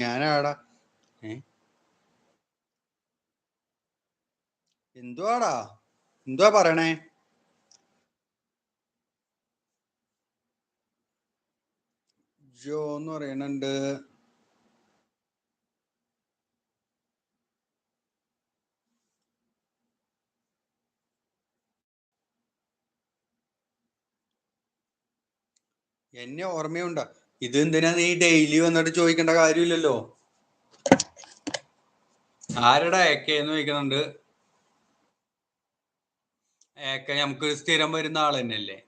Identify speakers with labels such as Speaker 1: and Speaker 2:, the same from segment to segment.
Speaker 1: ഞാനാടാ. ഏ? എന്തുവാടാ? എന്തുവാ പറയണേ? ജോ എന്ന് പറയണുണ്ട് എന്നെ ഓർമ്മയുണ്ടോ? ഇത് എന്തിനാ നീ ഡെയിലി വന്നിട്ട് ചോദിക്കേണ്ട കാര്യമില്ലല്ലോ? ആരടാ ഏക്കെന്ന് ചോദിക്കുന്നുണ്ട്? ഏക്ക നമുക്ക് സ്ഥിരം വരുന്ന ആൾ തന്നെയല്ലേ.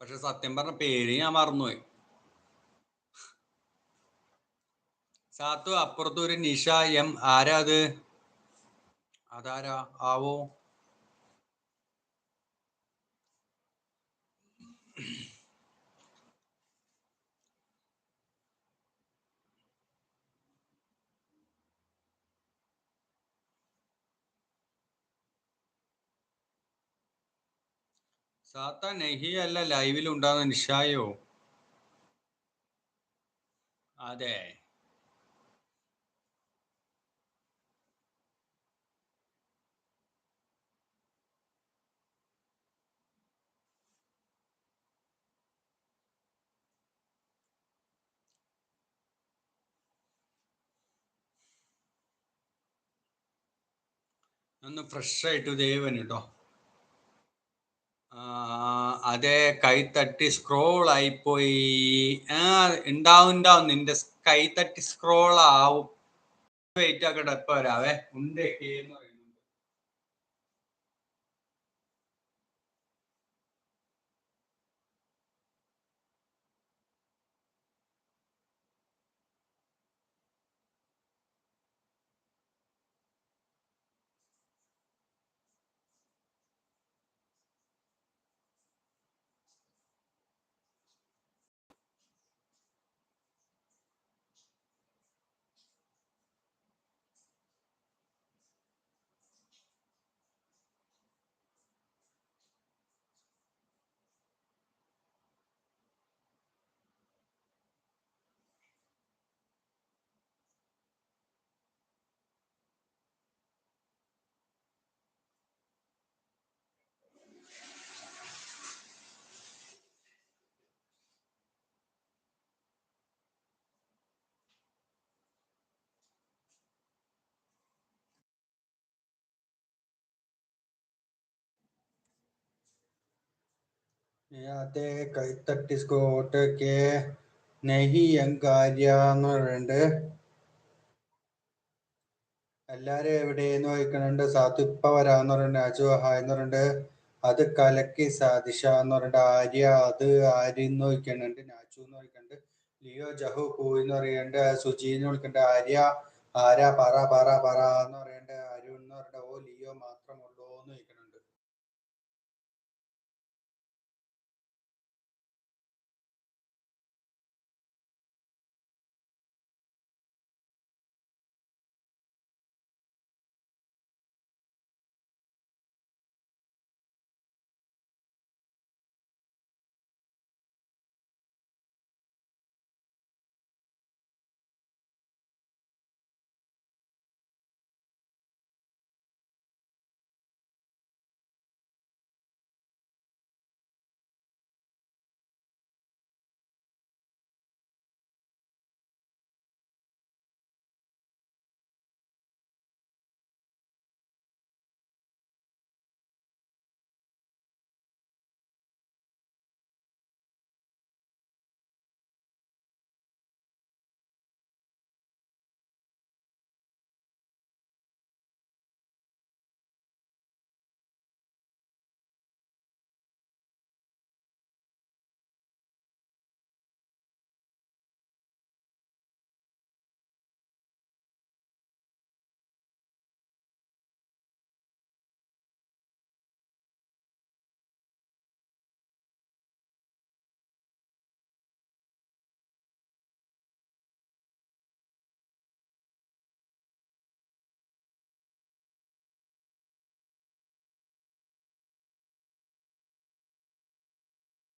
Speaker 1: പക്ഷെ സത്യം പറഞ്ഞ പേര് ഞാൻ മറന്നുപോയി. സാത്തു അപ്പുറത്തൊരു നിഷ എം ആരാ അത്? അതാരാ? ആവോ? സാത്ത നെഹി അല്ല ലൈവിൽ ഉണ്ടാകുന്ന നിഷായോ? അതെ. ഒന്ന് ഫ്രഷ് ആയിട്ട് ദേവൻ കേട്ടോ അതെ കൈ തട്ടി സ്ക്രോൾ ആയിപ്പോയി. ഉണ്ടാവും ഉണ്ടാവും നിന്റെ കൈ തട്ടി സ്ക്രോൾ ആവും. വെയിറ്റ് ആക്കട്ടെ എപ്പോ വരാവേ. ഉണ്ട് അതെ കൈത്തട്ടി സ്കോട്ടൊക്കെ നെഹി അങ്കാര്യ എന്ന് പറയുന്നുണ്ട് എല്ലാരും എവിടെയെന്ന് ചോദിക്കുന്നുണ്ട് ഇപ്പൊ വരാന്ന് പറയുന്നുണ്ട് അജു ഹായ് എന്ന് പറയുന്നുണ്ട് അത് കലക്കി സാദിഷ എന്ന് പറയുന്നുണ്ട് ആര്യ അത് ആര്യ എന്ന് ചോദിക്കുന്നുണ്ട് നാച്ചു എന്ന് ചോദിക്കുന്നുണ്ട് ലിയോ ജഹു പോയി എന്ന് പറയുന്നുണ്ട് സുജി എന്ന് വിളിക്കുന്നുണ്ട് ആര്യ ആരാ പറ പറ പറ എന്ന് പറയുന്നുണ്ട് അരുൺ എന്ന് പറയുന്നുണ്ട് ഓ ലിയോ മാത്രം